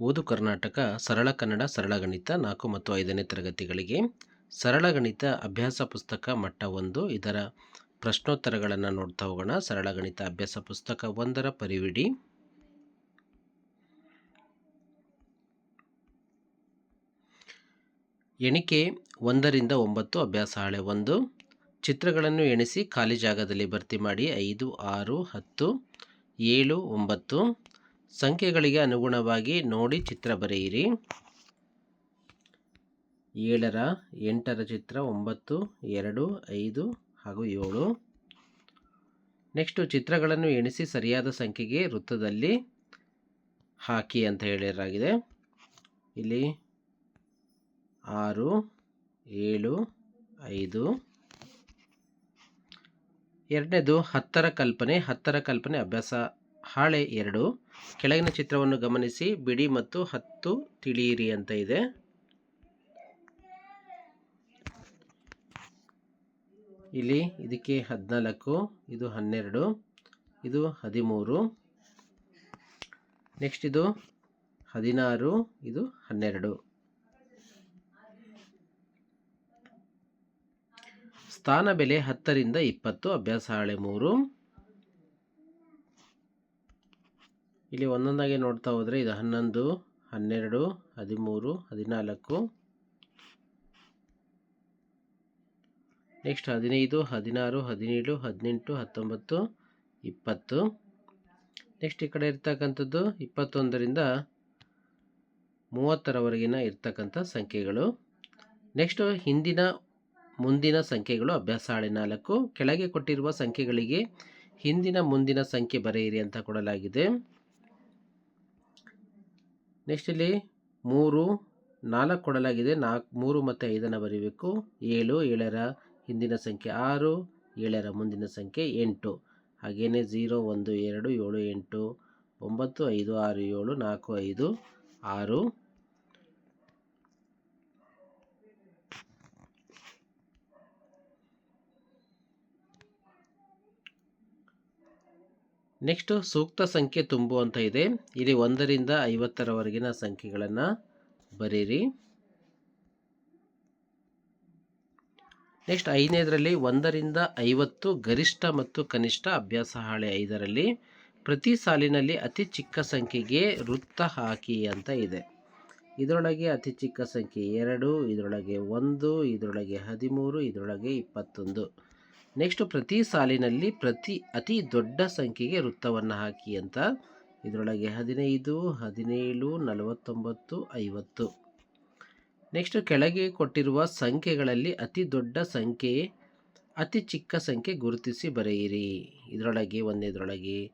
ಓದು ಕರ್ನಾಟಕ, ಸರಳ ಕನ್ನಡ, ಸರಳ ಗಣಿತ ನಾಲ್ಕು ಮತ್ತು ಐದನೇ ತರಗತಿಗಳಿಗೆ. ಸರಳ ಗಣಿತ ಅಭ್ಯಾಸ ಪುಸ್ತಕ ಮಟ್ಟ ಒಂದು. ಇದರ ಪ್ರಶ್ನೋತ್ತರಗಳನ್ನು ನೋಡ್ತಾ ಹೋಗೋಣ. ಸರಳ ಗಣಿತ ಅಭ್ಯಾಸ ಪುಸ್ತಕ ಒಂದರ ಪರಿವಿಡಿ. ಎಣಿಕೆ ಒಂದರಿಂದ ಒಂಬತ್ತು, ಅಭ್ಯಾಸ ಹಾಳೆ ಒಂದು. ಚಿತ್ರಗಳನ್ನು ಎಣಿಸಿ ಖಾಲಿ ಜಾಗದಲ್ಲಿ ಭರ್ತಿ ಮಾಡಿ ಐದು, ಆರು, ಹತ್ತು, ಏಳು, ಒಂಬತ್ತು. ಸಂಖ್ಯೆಗಳಿಗೆ ಅನುಗುಣವಾಗಿ ನೋಡಿ ಚಿತ್ರ ಬರೆಯಿರಿ. ಏಳರ, ಎಂಟರ ಚಿತ್ರ ಒಂಬತ್ತು, ಎರಡು, ಐದು ಹಾಗೂ ಏಳು. ನೆಕ್ಸ್ಟು ಚಿತ್ರಗಳನ್ನು ಎಣಿಸಿ ಸರಿಯಾದ ಸಂಖ್ಯೆಗೆ ವೃತ್ತದಲ್ಲಿ ಹಾಕಿ ಅಂತ ಹೇಳಿರಾಗಿದೆ ಇಲ್ಲಿ ಆರು, ಏಳು, ಐದು. ಎರಡನೇದು ಹತ್ತರ ಕಲ್ಪನೆ ಹತ್ತರ ಕಲ್ಪನೆ ಅಭ್ಯಾಸ ಹಾಳೆ ಎರಡು. ಕೆಳಗಿನ ಚಿತ್ರವನ್ನು ಗಮನಿಸಿ. ಬಿಡಿ ಮತ್ತು ಹತ್ತು ತಿಳಿಯಿರಿ ಅಂತ ಇದೆ. ಇಲ್ಲಿ ಇದಕ್ಕೆ ಹದಿನಾಲ್ಕು, ಇದು ಹನ್ನೆರಡು, ಇದು ಹದಿಮೂರು. ನೆಕ್ಸ್ಟ್ ಇದು ಹದಿನಾರು, ಇದು ಹನ್ನೆರಡು. ಸ್ಥಾನ ಬೆಲೆ ಹತ್ತರಿಂದ ಇಪ್ಪತ್ತು, ಅಭ್ಯಾಸ ಹಾಳೆ ಮೂರು. ಇಲ್ಲಿ ಒಂದೊಂದಾಗಿ ನೋಡ್ತಾ ಹೋದರೆ ಇದು ಹನ್ನೊಂದು, ಹನ್ನೆರಡು, ಹದಿಮೂರು, ಹದಿನಾಲ್ಕು. ನೆಕ್ಸ್ಟ್ ಹದಿನೈದು, ಹದಿನಾರು, ಹದಿನೇಳು, ಹದಿನೆಂಟು, ಹತ್ತೊಂಬತ್ತು, ಇಪ್ಪತ್ತು. ನೆಕ್ಸ್ಟ್ ಈ ಕಡೆ ಇರ್ತಕ್ಕಂಥದ್ದು ಇಪ್ಪತ್ತೊಂದರಿಂದ ಮೂವತ್ತರವರೆಗಿನ ಇರ್ತಕ್ಕಂಥ ಸಂಖ್ಯೆಗಳು. ನೆಕ್ಸ್ಟು ಹಿಂದಿನ, ಮುಂದಿನ ಸಂಖ್ಯೆಗಳು ಅಭ್ಯಾಸ ಹಾಳೆ ನಾಲ್ಕು. ಕೆಳಗೆ ಕೊಟ್ಟಿರುವ ಸಂಖ್ಯೆಗಳಿಗೆ ಹಿಂದಿನ, ಮುಂದಿನ ಸಂಖ್ಯೆ ಬರೆಯಿರಿ ಅಂತ ಕೊಡಲಾಗಿದೆ. ನೆಕ್ಸ್ಟ್ ಇಲ್ಲಿ ಮೂರು, ನಾಲ್ಕು ಕೊಡಲಾಗಿದೆ. ನಾಲ್ಕು, ಮೂರು ಮತ್ತು ಐದನ್ನು ಬರೀಬೇಕು. ಏಳು, ಏಳರ ಹಿಂದಿನ ಸಂಖ್ಯೆ ಆರು, ಏಳರ ಮುಂದಿನ ಸಂಖ್ಯೆ ಎಂಟು. ಹಾಗೆಯೇ ಝೀರೋ ಒಂದು, ಎರಡು, ಏಳು, ಎಂಟು, ಒಂಬತ್ತು, ಐದು, ಆರು, ಏಳು, ನಾಲ್ಕು, ಐದು, ಆರು ನೆಕ್ಸ್ಟು ಸೂಕ್ತ ಸಂಖ್ಯೆ ತುಂಬು ಅಂತ ಇದೆ. ಇಲ್ಲಿ ಒಂದರಿಂದ ಐವತ್ತರವರೆಗಿನ ಸಂಖ್ಯೆಗಳನ್ನು ಬರೀರಿ. ನೆಕ್ಸ್ಟ್ ಐದನೇದರಲ್ಲಿ ಒಂದರಿಂದ ಐವತ್ತು ಗರಿಷ್ಠ ಮತ್ತು ಕನಿಷ್ಠ ಅಭ್ಯಾಸ ಹಾಳೆ ಐದರಲ್ಲಿ. ಪ್ರತಿ ಸಾಲಿನಲ್ಲಿ ಅತಿ ಚಿಕ್ಕ ಸಂಖ್ಯೆಗೆ ವೃತ್ತ ಹಾಕಿ ಅಂತ ಇದೆ. ಇದರೊಳಗೆ ಅತಿ ಚಿಕ್ಕ ಸಂಖ್ಯೆ ಎರಡು, ಇದರೊಳಗೆ ಒಂದು, ಇದರೊಳಗೆ ಹದಿಮೂರು, ಇದರೊಳಗೆ ಇಪ್ಪತ್ತೊಂದು. ನೆಕ್ಸ್ಟ್ ಪ್ರತಿ ಸಾಲಿನಲ್ಲಿ ಪ್ರತಿ ಅತಿ ದೊಡ್ಡ ಸಂಖ್ಯೆಗೆ ವೃತ್ತವನ್ನು ಹಾಕಿ ಅಂತ. ಇದರೊಳಗೆ ಹದಿನೈದು, ಹದಿನೇಳು, ನಲವತ್ತೊಂಬತ್ತು, ಐವತ್ತು. ನೆಕ್ಸ್ಟ್ ಕೆಳಗೆ ಕೊಟ್ಟಿರುವ ಸಂಖ್ಯೆಗಳಲ್ಲಿ ಅತಿ ದೊಡ್ಡ ಸಂಖ್ಯೆ, ಅತಿ ಚಿಕ್ಕ ಸಂಖ್ಯೆ ಗುರುತಿಸಿ ಬರೆಯಿರಿ. ಇದರೊಳಗೆ ಒಂದೇದರೊಳಗೆ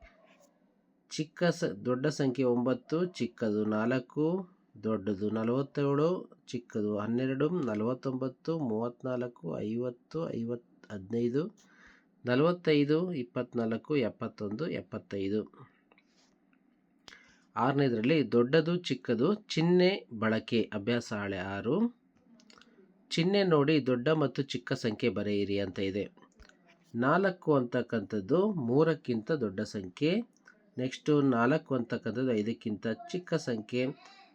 ಚಿಕ್ಕ ಸ, ದೊಡ್ಡ ಸಂಖ್ಯೆ ಒಂಬತ್ತು, ಚಿಕ್ಕದು ನಾಲ್ಕು, ದೊಡ್ಡದು ನಲವತ್ತೇಳು, ಚಿಕ್ಕದು ಹನ್ನೆರಡು, ನಲವತ್ತೊಂಬತ್ತು, ಮೂವತ್ತ್ನಾಲ್ಕು, ಐವತ್ತು ಐವತ್ತು ಹದಿನೈದು, ನಲವತ್ತೈದು ಇಪ್ಪತ್ತ್ನಾಲ್ಕು ಎಪ್ಪತ್ತೊಂದು, ಎಪ್ಪತ್ತೈದು. ಆರನೇದರಲ್ಲಿ ದೊಡ್ಡದು, ಚಿಕ್ಕದು ಚಿಹ್ನೆ ಬಳಕೆ, ಅಭ್ಯಾಸ ಹಾಳೆ ಆರು. ಚಿಹ್ನೆ ನೋಡಿ ದೊಡ್ಡ ಮತ್ತು ಚಿಕ್ಕ ಸಂಖ್ಯೆ ಬರೆಯಿರಿ ಅಂತ ಇದೆ. ನಾಲ್ಕು ಅಂತಕ್ಕಂಥದ್ದು ಮೂರಕ್ಕಿಂತ ದೊಡ್ಡ ಸಂಖ್ಯೆ. ನೆಕ್ಸ್ಟು ನಾಲ್ಕು ಅಂತಕ್ಕಂಥದ್ದು ಐದಕ್ಕಿಂತ ಚಿಕ್ಕ ಸಂಖ್ಯೆ.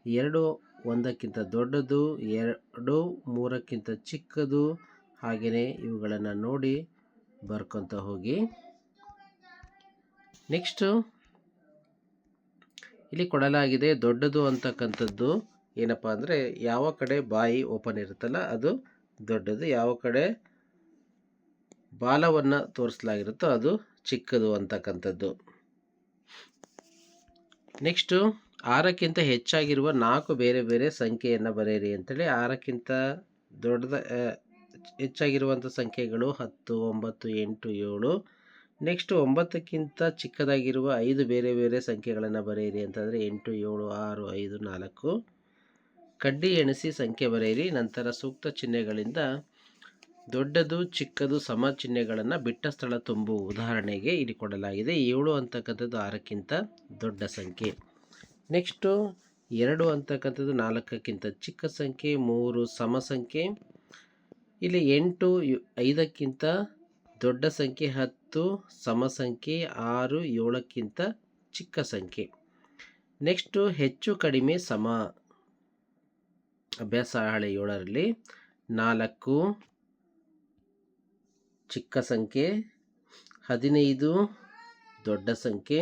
ಎರಡು ಒಂದಕ್ಕಿಂತ ದೊಡ್ಡದು, ಎರಡು ಮೂರಕ್ಕಿಂತ ಚಿಕ್ಕದು ಹಾಗೆಯೇ ಇವುಗಳನ್ನು ನೋಡಿ ಬರ್ಕೊತ ಹೋಗಿ. ನೆಕ್ಸ್ಟು, ಇಲ್ಲಿ ಕೊಡಲಾಗಿದೆ ದೊಡ್ಡದು ಅಂತಕ್ಕಂಥದ್ದು ಏನಪ್ಪ ಅಂದರೆ ಯಾವ ಕಡೆ ಬಾಯಿ ಓಪನ್ ಇರುತ್ತಲ್ಲ ಅದು ದೊಡ್ಡದು, ಯಾವ ಕಡೆ ಬಾಲವನ್ನು ತೋರಿಸಲಾಗಿರುತ್ತೋ ಅದು ಚಿಕ್ಕದು ಅಂತಕ್ಕಂಥದ್ದು. ನೆಕ್ಸ್ಟು, ಆರಕ್ಕಿಂತ ಹೆಚ್ಚಾಗಿರುವ ನಾಲ್ಕು ಬೇರೆ ಬೇರೆ ಸಂಖ್ಯೆಯನ್ನು ಬರೆಯಿರಿ ಅಂತೇಳಿ. ಆರಕ್ಕಿಂತ ದೊಡ್ಡದ ಹೆಚ್ಚಾಗಿರುವಂಥ ಸಂಖ್ಯೆಗಳು ಹತ್ತು, ಒಂಬತ್ತು, ಎಂಟು, ಏಳು. ನೆಕ್ಸ್ಟ್ ಒಂಬತ್ತಕ್ಕಿಂತ ಚಿಕ್ಕದಾಗಿರುವ ಐದು ಬೇರೆ ಬೇರೆ ಸಂಖ್ಯೆಗಳನ್ನು ಬರೆಯಿರಿ ಅಂತಂದರೆ ಎಂಟು, ಏಳು, ಆರು, ಐದು, ನಾಲ್ಕು. ಕಡ್ಡಿ ಎಣಿಸಿ ಸಂಖ್ಯೆ ಬರೆಯಿರಿ, ನಂತರ ಸೂಕ್ತ ಚಿಹ್ನೆಗಳಿಂದ ದೊಡ್ಡದು, ಚಿಕ್ಕದು, ಸಮ ಚಿಹ್ನೆಗಳನ್ನು ಬಿಟ್ಟ ಸ್ಥಳ ತುಂಬು ಉದಾಹರಣೆಗೆ ಇಲ್ಲಿ ಕೊಡಲಾಗಿದೆ. ಏಳು ಅಂತಕ್ಕಂಥದ್ದು ಆರಕ್ಕಿಂತ ದೊಡ್ಡ ಸಂಖ್ಯೆ. ನೆಕ್ಸ್ಟು ಎರಡು ಅಂತಕ್ಕಂಥದ್ದು ನಾಲ್ಕಕ್ಕಿಂತ ಚಿಕ್ಕ ಸಂಖ್ಯೆ, ಮೂರು ಸಮ ಸಂಖ್ಯೆ ಇಲ್ಲಿ ಎಂಟು ಐದಕ್ಕಿಂತ ದೊಡ್ಡ ಸಂಖ್ಯೆ, ಹತ್ತು, ಸಮ ಸಂಖ್ಯೆ, ಆರು, ಏಳಕ್ಕಿಂತ ಚಿಕ್ಕ ಸಂಖ್ಯೆ. ನೆಕ್ಸ್ಟು ಹೆಚ್ಚು ಕಡಿಮೆ ಸಮ. ಅಭ್ಯಾಸ ಹಳೆ ಏಳರಲ್ಲಿ. ನಾಲ್ಕು, ಚಿಕ್ಕ ಸಂಖ್ಯೆ. ಹದಿನೈದು, ದೊಡ್ಡ ಸಂಖ್ಯೆ.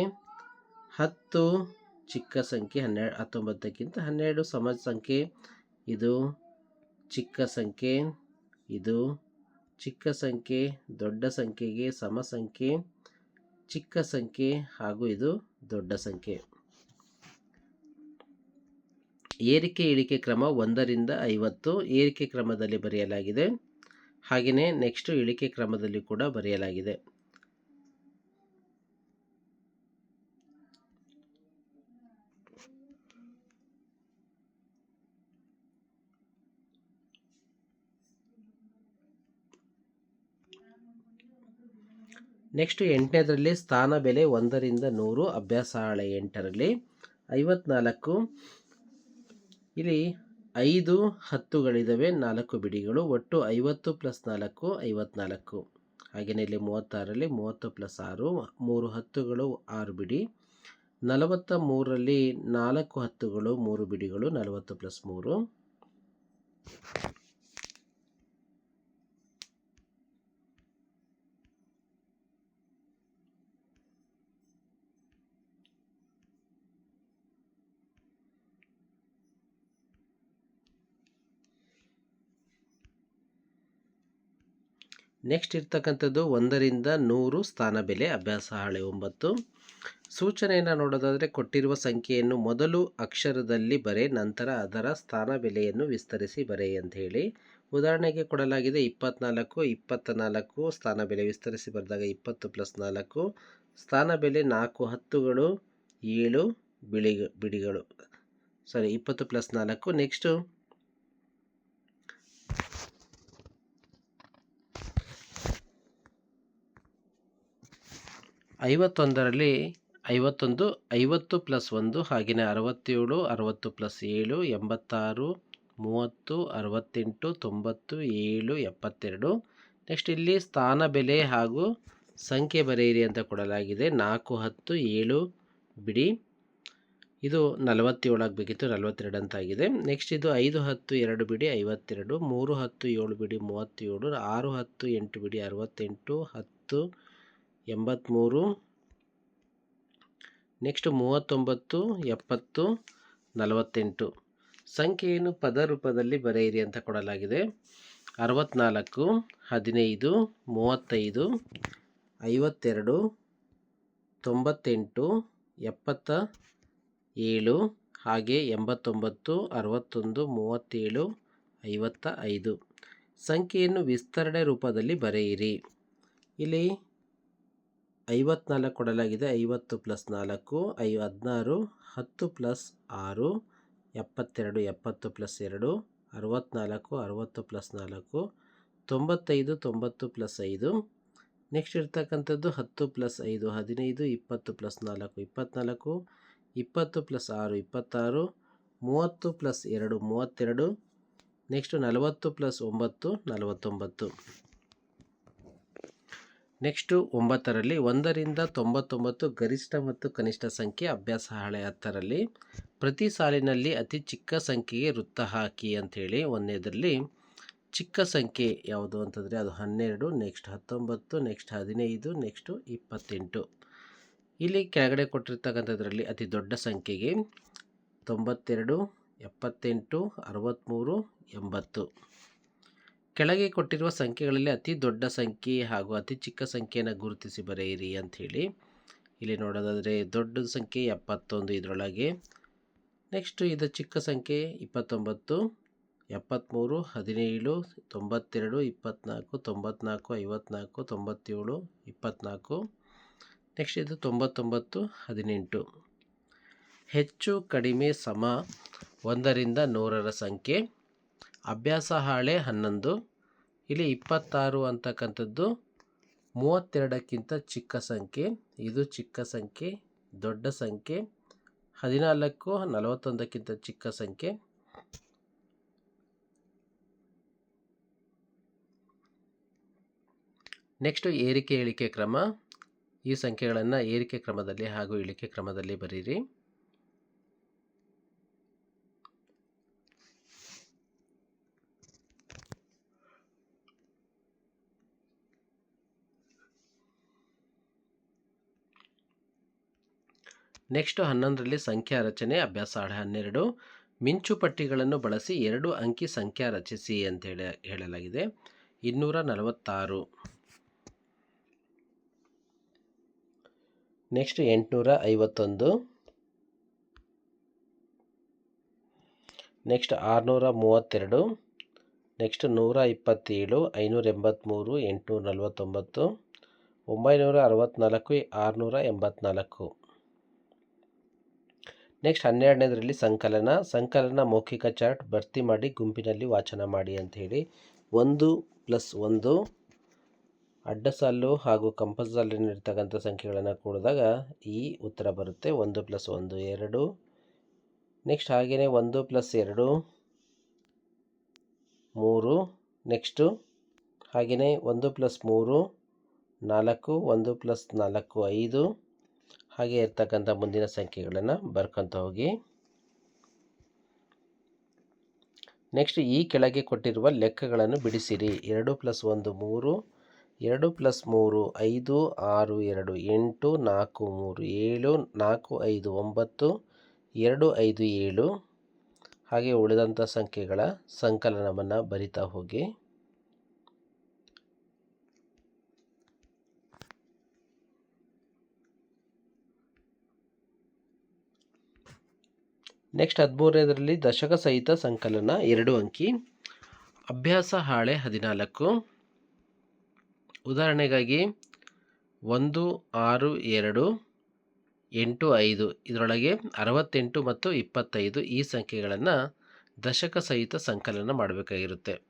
ಹತ್ತು, ಚಿಕ್ಕ ಸಂಖ್ಯೆ ಹನ್ನೆರಡು ಹತ್ತೊಂಬತ್ತಕ್ಕಿಂತ ಹನ್ನೆರಡು ಸಮ ಸಂಖ್ಯೆ. ಇದು ಚಿಕ್ಕ ಸಂಖ್ಯೆ. ಇದು ಚಿಕ್ಕ ಸಂಖ್ಯೆ, ದೊಡ್ಡ ಸಂಖ್ಯೆಗೆ ಸಮ ಸಂಖ್ಯೆ, ಚಿಕ್ಕ ಸಂಖ್ಯೆ ಹಾಗೂ ಇದು ದೊಡ್ಡ ಸಂಖ್ಯೆ. ಏರಿಕೆ ಇಳಿಕೆ ಕ್ರಮ ಒಂದರಿಂದ ಐವತ್ತು. ಏರಿಕೆ ಕ್ರಮದಲ್ಲಿ ಬರೆಯಲಾಗಿದೆ. ಹಾಗೆಯೇ ನೆಕ್ಸ್ಟು ಇಳಿಕೆ ಕ್ರಮದಲ್ಲಿ ಕೂಡ ಬರೆಯಲಾಗಿದೆ. ನೆಕ್ಸ್ಟ್ ಎಂಟನೇದರಲ್ಲಿ ಸ್ಥಾನ ಬೆಲೆ ಒಂದರಿಂದ ನೂರು, ಅಭ್ಯಾಸ ಹಾಳೆ ಎಂಟರಲ್ಲಿ. ಐವತ್ನಾಲ್ಕು, ಇಲ್ಲಿ ಐದು ಹತ್ತುಗಳಿದ್ದಾವೆ ನಾಲ್ಕು ಬಿಡಿಗಳು, ಒಟ್ಟು ಐವತ್ತು ಪ್ಲಸ್ ನಾಲ್ಕು, ಐವತ್ನಾಲ್ಕು. ಹಾಗೆಯೇ ಇಲ್ಲಿ ಮೂವತ್ತಾರರಲ್ಲಿ ಮೂವತ್ತು ಪ್ಲಸ್ ಆರು, ಮೂರು ಹತ್ತುಗಳು, ಆರು ಬಿಡಿ. ನಲವತ್ತ ಮೂರರಲ್ಲಿ ನಾಲ್ಕು ಹತ್ತುಗಳು, ಮೂರು ಬಿಡಿಗಳು, ನಲವತ್ತು ಪ್ಲಸ್ ಮೂರು. ನೆಕ್ಸ್ಟ್ ಇರ್ತಕ್ಕಂಥದ್ದು ಒಂದರಿಂದ ನೂರು ಸ್ಥಾನ ಬೆಲೆ, ಅಭ್ಯಾಸ ಹಾಳೆ ಒಂಬತ್ತು. ಸೂಚನೆಯನ್ನು ನೋಡೋದಾದರೆ ಕೊಟ್ಟಿರುವ ಸಂಖ್ಯೆಯನ್ನು ಮೊದಲು ಅಕ್ಷರದಲ್ಲಿ ಬರೆ, ನಂತರ ಅದರ ಸ್ಥಾನ ಬೆಲೆಯನ್ನು ವಿಸ್ತರಿಸಿ ಬರೆ ಅಂತ ಹೇಳಿ. ಉದಾಹರಣೆಗೆ ಕೊಡಲಾಗಿದೆ ಇಪ್ಪತ್ನಾಲ್ಕು ಇಪ್ಪತ್ತ ನಾಲ್ಕು ಸ್ಥಾನ ಬೆಲೆ ವಿಸ್ತರಿಸಿ ಬರೆದಾಗ ಇಪ್ಪತ್ತು ಪ್ಲಸ್ ನಾಲ್ಕು. ಸ್ಥಾನ ಬೆಲೆ ನಾಲ್ಕು ಹತ್ತುಗಳು, ಏಳು ಬಿಳಿ ಬಿಡಿಗಳು. ಸಾರಿ, ಇಪ್ಪತ್ತು ಪ್ಲಸ್ ನಾಲ್ಕು. ನೆಕ್ಸ್ಟು ಐವತ್ತೊಂದರಲ್ಲಿ ಐವತ್ತೊಂದು, ಐವತ್ತು ಪ್ಲಸ್ ಒಂದು ಹಾಗೆಯೇ ಅರವತ್ತೇಳು, ಅರವತ್ತು ಪ್ಲಸ್ ಏಳು, ಎಂಬತ್ತಾರು, ಮೂವತ್ತು, ಅರವತ್ತೆಂಟು, ತೊಂಬತ್ತು, ಏಳು, ಎಪ್ಪತ್ತೆರಡು. ನೆಕ್ಸ್ಟ್ ಇಲ್ಲಿ ಸ್ಥಾನ ಬೆಲೆ ಹಾಗೂ ಸಂಖ್ಯೆ ಬರೆಯಿರಿ ಅಂತ ಕೊಡಲಾಗಿದೆ. ನಾಲ್ಕು, ಹತ್ತು, ಏಳು, ಬಿಡಿ. ಇದು ನಲವತ್ತೇಳು ಆಗಬೇಕಿತ್ತು, ನಲವತ್ತೆರಡು ಅಂತಾಗಿದೆ. ನೆಕ್ಸ್ಟ್ ಇದು ಐದು, ಹತ್ತು, ಎರಡು ಬಿಡಿ, ಐವತ್ತೆರಡು. ಮೂರು, ಹತ್ತು, ಏಳು ಬಿಡಿ, ಮೂವತ್ತೇಳು. ಆರು, ಹತ್ತು, ಎಂಟು ಬಿಡಿ, ಅರವತ್ತೆಂಟು, ಹತ್ತು ಎಂಬತ್ತ್ಮೂರು ನೆಕ್ಸ್ಟ್ ಮೂವತ್ತೊಂಬತ್ತು, ಎಪ್ಪತ್ತು, ನಲವತ್ತೆಂಟು. ಸಂಖ್ಯೆಯನ್ನು ಪದ ರೂಪದಲ್ಲಿ ಬರೆಯಿರಿ ಅಂತ ಕೊಡಲಾಗಿದೆ. ಅರವತ್ತ್ನಾಲ್ಕು ಹದಿನೈದು, ಮೂವತ್ತೈದು, ಐವತ್ತೆರಡು, ತೊಂಬತ್ತೆಂಟು, ಎಪ್ಪತ್ತ ಏಳು, ಹಾಗೆ ಎಂಬತ್ತೊಂಬತ್ತು, ಅರವತ್ತೊಂದು, ಮೂವತ್ತೇಳು, ಐವತ್ತ ಐದು. ಸಂಖ್ಯೆಯನ್ನು ವಿಸ್ತರಣೆ ರೂಪದಲ್ಲಿ ಬರೆಯಿರಿ. ಇಲ್ಲಿ ಐವತ್ನಾಲ್ಕು ಕೊಡಲಾಗಿದೆ, ಐವತ್ತು ಪ್ಲಸ್ ನಾಲ್ಕು, ಐ, ಹದಿನಾರು, ಹತ್ತು ಪ್ಲಸ್ ಆರು, ಎಪ್ಪತ್ತೆರಡು, ಎಪ್ಪತ್ತು ಪ್ಲಸ್ ಎರಡು ಅರವತ್ತ್ನಾಲ್ಕು ಅರವತ್ತು ಪ್ಲಸ್ ನಾಲ್ಕು, ತೊಂಬತ್ತೈದು, ತೊಂಬತ್ತು ಪ್ಲಸ್ ಐದು. ನೆಕ್ಸ್ಟ್ ಇರ್ತಕ್ಕಂಥದ್ದು ಹತ್ತು ಪ್ಲಸ್ ಐದು, ಹದಿನೈದು, ಇಪ್ಪತ್ತು ಪ್ಲಸ್ ನಾಲ್ಕು ಇಪ್ಪತ್ತ್ನಾಲ್ಕು ಇಪ್ಪತ್ತು ಪ್ಲಸ್ ಆರು, ಇಪ್ಪತ್ತಾರು, ಮೂವತ್ತು ಪ್ಲಸ್ ಎರಡು, ಮೂವತ್ತೆರಡು. ನೆಕ್ಸ್ಟು ನಲವತ್ತು ಪ್ಲಸ್ ಒಂಬತ್ತು, ನಲವತ್ತೊಂಬತ್ತು. ನೆಕ್ಸ್ಟು ಒಂಬತ್ತರಲ್ಲಿ ಒಂದರಿಂದ ತೊಂಬತ್ತೊಂಬತ್ತು ಗರಿಷ್ಠ ಮತ್ತು ಕನಿಷ್ಠ ಸಂಖ್ಯೆ ಅಭ್ಯಾಸ ಹಾಳೆ ಹತ್ತರಲ್ಲಿ. ಪ್ರತಿ ಸಾಲಿನಲ್ಲಿ ಅತಿ ಚಿಕ್ಕ ಸಂಖ್ಯೆಗೆ ವೃತ್ತ ಹಾಕಿ ಅಂಥೇಳಿ ಒಂದನೇದರಲ್ಲಿ. ಚಿಕ್ಕ ಸಂಖ್ಯೆ ಯಾವುದು ಅಂತಂದರೆ ಅದು ಹನ್ನೆರಡು, ನೆಕ್ಸ್ಟ್ ಹತ್ತೊಂಬತ್ತು, ನೆಕ್ಸ್ಟ್ ಹದಿನೈದು, ನೆಕ್ಸ್ಟು ಇಪ್ಪತ್ತೆಂಟು. ಇಲ್ಲಿ ಕೆಳಗಡೆ ಕೊಟ್ಟಿರ್ತಕ್ಕಂಥದ್ರಲ್ಲಿ ಅತಿ ದೊಡ್ಡ ಸಂಖ್ಯೆಗೆ ತೊಂಬತ್ತೆರಡು, ಎಪ್ಪತ್ತೆಂಟು ಅರವತ್ತ್ಮೂರು ಎಂಬತ್ತು. ಕೆಳಗೆ ಕೊಟ್ಟಿರುವ ಸಂಖ್ಯೆಗಳಲ್ಲಿ ಅತಿ ದೊಡ್ಡ ಸಂಖ್ಯೆ ಹಾಗೂ ಅತಿ ಚಿಕ್ಕ ಸಂಖ್ಯೆಯನ್ನು ಗುರುತಿಸಿ ಬರೆಯಿರಿ ಅಂಥೇಳಿ ಇಲ್ಲಿ ನೋಡೋದಾದರೆ ದೊಡ್ಡ ಸಂಖ್ಯೆ ಎಪ್ಪತ್ತೊಂದು ಇದರೊಳಗೆ ನೆಕ್ಸ್ಟ್ ಇದು ಚಿಕ್ಕ ಸಂಖ್ಯೆ ಇಪ್ಪತ್ತೊಂಬತ್ತು ಎಪ್ಪತ್ತ್ಮೂರು ಹದಿನೇಳು, ತೊಂಬತ್ತೆರಡು ಇಪ್ಪತ್ತ್ನಾಲ್ಕು ತೊಂಬತ್ನಾಲ್ಕು, ಐವತ್ನಾಲ್ಕು, ತೊಂಬತ್ತೇಳು ಇಪ್ಪತ್ತ್ನಾಲ್ಕು ನೆಕ್ಸ್ಟ್ ಇದು ತೊಂಬತ್ತೊಂಬತ್ತು, ಹದಿನೆಂಟು. ಹೆಚ್ಚು, ಕಡಿಮೆ, ಸಮ ಒಂದರಿಂದ ನೂರರ ಸಂಖ್ಯೆ. ಅಭ್ಯಾಸ ಹಾಳೆ ಹನ್ನೊಂದು ಇಲ್ಲಿ ಇಪ್ಪತ್ತಾರು ಅಂತಕ್ಕಂಥದ್ದು ಮೂವತ್ತೆರಡಕ್ಕಿಂತ ಚಿಕ್ಕ ಸಂಖ್ಯೆ, ಇದು ಚಿಕ್ಕ ಸಂಖ್ಯೆ, ದೊಡ್ಡ ಸಂಖ್ಯೆ, ಹದಿನಾಲ್ಕು, ನಲವತ್ತೊಂದಕ್ಕಿಂತ ಚಿಕ್ಕ ಸಂಖ್ಯೆ. ನೆಕ್ಸ್ಟು ಏರಿಕೆ, ಇಳಿಕೆ ಕ್ರಮ. ಈ ಸಂಖ್ಯೆಗಳನ್ನು ಏರಿಕೆ ಕ್ರಮದಲ್ಲಿ ಹಾಗೂ ಇಳಿಕೆ ಕ್ರಮದಲ್ಲಿ ಬರೀರಿ. ನೆಕ್ಸ್ಟ್ ಹನ್ನೊಂದರಲ್ಲಿ ಸಂಖ್ಯಾ ರಚನೆ, ಅಭ್ಯಾಸ ಹನ್ನೆರಡು. ಮಿಂಚು ಪಟ್ಟಿಗಳನ್ನು ಬಳಸಿ ಎರಡು ಅಂಕಿ ಸಂಖ್ಯಾ ರಚಿಸಿ ಅಂತ ಹೇಳಿ, ಹೇಳಲಾಗಿದೆ. ಇನ್ನೂರ ನಲವತ್ತಾರು. ನೆಕ್ಸ್ಟ್ ಎಂಟುನೂರ ಐವತ್ತೊಂದು. ನೆಕ್ಸ್ಟ್ ಆರುನೂರ ಮೂವತ್ತೆರಡು. ನೆಕ್ಸ್ಟ್ ನೂರ ಇಪ್ಪತ್ತೇಳು, ಐನೂರ ಎಂಬತ್ತ್ಮೂರು ಎಂಟುನೂರ ನಲವತ್ತೊಂಬತ್ತು. ಒಂಬೈನೂರ ಅರವತ್ತ್ನಾಲ್ಕು ಆರುನೂರ ಎಂಬತ್ನಾಲ್ಕು. ನೆಕ್ಸ್ಟ್ ಹನ್ನೆರಡನೇದರಲ್ಲಿ ಸಂಕಲನ. ಸಂಕಲನ ಮೌಖಿಕ ಚಾರ್ಟ್ ಭರ್ತಿ ಮಾಡಿ ಗುಂಪಿನಲ್ಲಿ ವಾಚನ ಮಾಡಿ ಅಂತ ಹೇಳಿ. ಒಂದು ಪ್ಲಸ್ ಒಂದು ಅಡ್ಡ ಸಾಲು ಹಾಗೂ ಕಂಪಸ್ ಸಾಲಿನಲ್ಲಿರ್ತಕ್ಕಂಥ ಸಂಖ್ಯೆಗಳನ್ನು ಕೂಡಿದಾಗ ಈ ಉತ್ತರ ಬರುತ್ತೆ. ಒಂದು ಪ್ಲಸ್ ಒಂದು ಎರಡು. ನೆಕ್ಸ್ಟ್ ಹಾಗೆಯೇ ಒಂದು ಪ್ಲಸ್ ಎರಡು ಮೂರು. ನೆಕ್ಸ್ಟು ಹಾಗೆಯೇ ಒಂದು ಪ್ಲಸ್ ಮೂರು ನಾಲ್ಕು, ಒಂದು ಪ್ಲಸ್ ನಾಲ್ಕು ಐದು. ಹಾಗೆ ಇರ್ತಕ್ಕಂಥ ಮುಂದಿನ ಸಂಖ್ಯೆಗಳನ್ನು ಬರ್ಕೊತ ಹೋಗಿ. ನೆಕ್ಸ್ಟ್ ಈ ಕೆಳಗೆ ಕೊಟ್ಟಿರುವ ಲೆಕ್ಕಗಳನ್ನು ಬಿಡಿಸಿರಿ. ಎರಡು ಪ್ಲಸ್ ಒಂದು ಮೂರು, ಎರಡು ಪ್ಲಸ್ ಮೂರು ಐದು, ಆರು ಎರಡು, ಎಂಟು, ನಾಲ್ಕು ಮೂರು, ಏಳು, ನಾಲ್ಕು ಐದು, ಒಂಬತ್ತು, ಎರಡು ಐದು ಏಳು. ಹಾಗೆ ಉಳಿದಂಥ ಸಂಖ್ಯೆಗಳ ಸಂಕಲನವನ್ನು ಬರಿತಾ ಹೋಗಿ. ನೆಕ್ಸ್ಟ್ ಹದಿಮೂರನೇದರಲ್ಲಿ ದಶಕ ಸಹಿತ ಸಂಕಲನ, ಎರಡು ಅಂಕಿ. ಅಭ್ಯಾಸ ಹಾಳೆ ಹದಿನಾಲ್ಕು. ಉದಾಹರಣೆಗಾಗಿ, ಒಂದು, ಆರು, ಎರಡು, ಎಂಟು, ಐದು. ಇದರೊಳಗೆ ಅರವತ್ತೆಂಟು ಮತ್ತು ಇಪ್ಪತ್ತೈದು ಈ ಸಂಖ್ಯೆಗಳನ್ನು ದಶಕ ಸಹಿತ ಸಂಕಲನ ಮಾಡಬೇಕಾಗಿರುತ್ತೆ.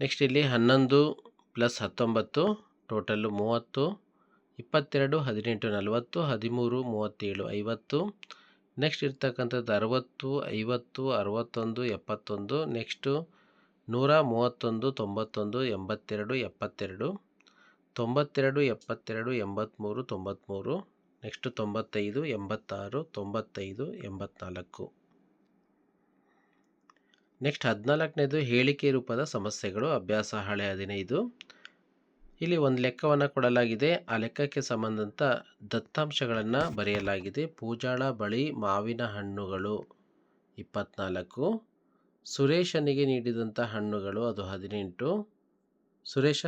ನೆಕ್ಸ್ಟ್ ಇಲ್ಲಿ ಹನ್ನೊಂದು ಪ್ಲಸ್ ಹತ್ತೊಂಬತ್ತು ಟೋಟಲ್ಲು ಮೂವತ್ತು. ಇಪ್ಪತ್ತೆರಡು, ಹದಿನೆಂಟು, ನಲವತ್ತು, ಹದಿಮೂರು, ಮೂವತ್ತೇಳು, ಐವತ್ತು. ನೆಕ್ಸ್ಟ್ ಇರ್ತಕ್ಕಂಥದ್ದು ಅರವತ್ತು, ಐವತ್ತು, ಅರವತ್ತೊಂದು, ಎಪ್ಪತ್ತೊಂದು. ನೆಕ್ಸ್ಟು ನೂರ ಮೂವತ್ತೊಂದು, ತೊಂಬತ್ತೊಂದು, ಎಂಬತ್ತೆರಡು, ಎಪ್ಪತ್ತೆರಡು. ತೊಂಬತ್ತೆರಡು, ಎಪ್ಪತ್ತೆರಡು ಎಂಬತ್ತ್ಮೂರು ತೊಂಬತ್ತ್ಮೂರು ನೆಕ್ಸ್ಟ್ ತೊಂಬತ್ತೈದು, ಎಂಬತ್ತಾರು, ತೊಂಬತ್ತೈದು, ಎಂಬತ್ನಾಲ್ಕು. ನೆಕ್ಸ್ಟ್ ಹದಿನಾಲ್ಕನೇದು ಹೇಳಿಕೆ ರೂಪದ ಸಮಸ್ಯೆಗಳು. ಅಭ್ಯಾಸ ಹಳೆ ಹದಿನೈದು. ಇಲ್ಲಿ ಒಂದು ಲೆಕ್ಕವನ್ನು ಕೊಡಲಾಗಿದೆ. ಆ ಲೆಕ್ಕಕ್ಕೆ ಸಂಬಂಧಂತ ದತ್ತಾಂಶಗಳನ್ನು ಬರೆಯಲಾಗಿದೆ. ಪೂಜಾಳ ಬಳಿ ಮಾವಿನ ಹಣ್ಣುಗಳು. ಇಪ್ಪತ್ನಾಲ್ಕು. ಸುರೇಶನಿಗೆ ನೀಡಿದಂಥ ಹಣ್ಣುಗಳು, ಅದು ಹದಿನೆಂಟು. ಸುರೇಶ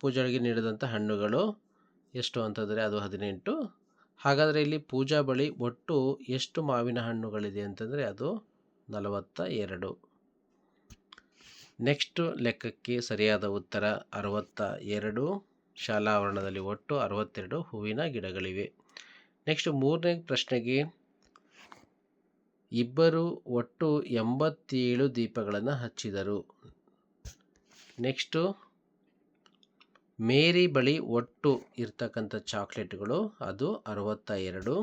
ಪೂಜಾಳಿಗೆ ನೀಡಿದಂಥ ಹಣ್ಣುಗಳು ಎಷ್ಟು ಅಂತಂದರೆ ಅದು ಹದಿನೆಂಟು. ಹಾಗಾದರೆ ಇಲ್ಲಿ ಪೂಜಾ ಬಳಿ ಒಟ್ಟು ಎಷ್ಟು ಮಾವಿನ ಹಣ್ಣುಗಳಿದೆ ಅಂತಂದರೆ ಅದು ನಲವತ್ತ ಎರಡು. ನೆಕ್ಸ್ಟ್ ಲೆಕ್ಕಕ್ಕೆ ಸರಿಯಾದ ಉತ್ತರ ಅರವತ್ತ ಎರಡು ಶಾಲಾವರಣದಲ್ಲಿ ಒಟ್ಟು ಅರವತ್ತೆರಡು ಹೂವಿನ ಗಿಡಗಳಿವೆ. ನೆಕ್ಸ್ಟ್ ಮೂರನೇ ಪ್ರಶ್ನೆಗೆ ಇಬ್ಬರು ಒಟ್ಟು ಎಂಬತ್ತೇಳು ದೀಪಗಳನ್ನು ಹಚ್ಚಿದರು. ನೆಕ್ಸ್ಟು ಮೇರಿ ಬಳಿ ಒಟ್ಟು ಇರ್ತಕ್ಕಂಥ ಚಾಕ್ಲೇಟ್ಗಳು ಅದು ಅರವತ್ತ ಎರಡು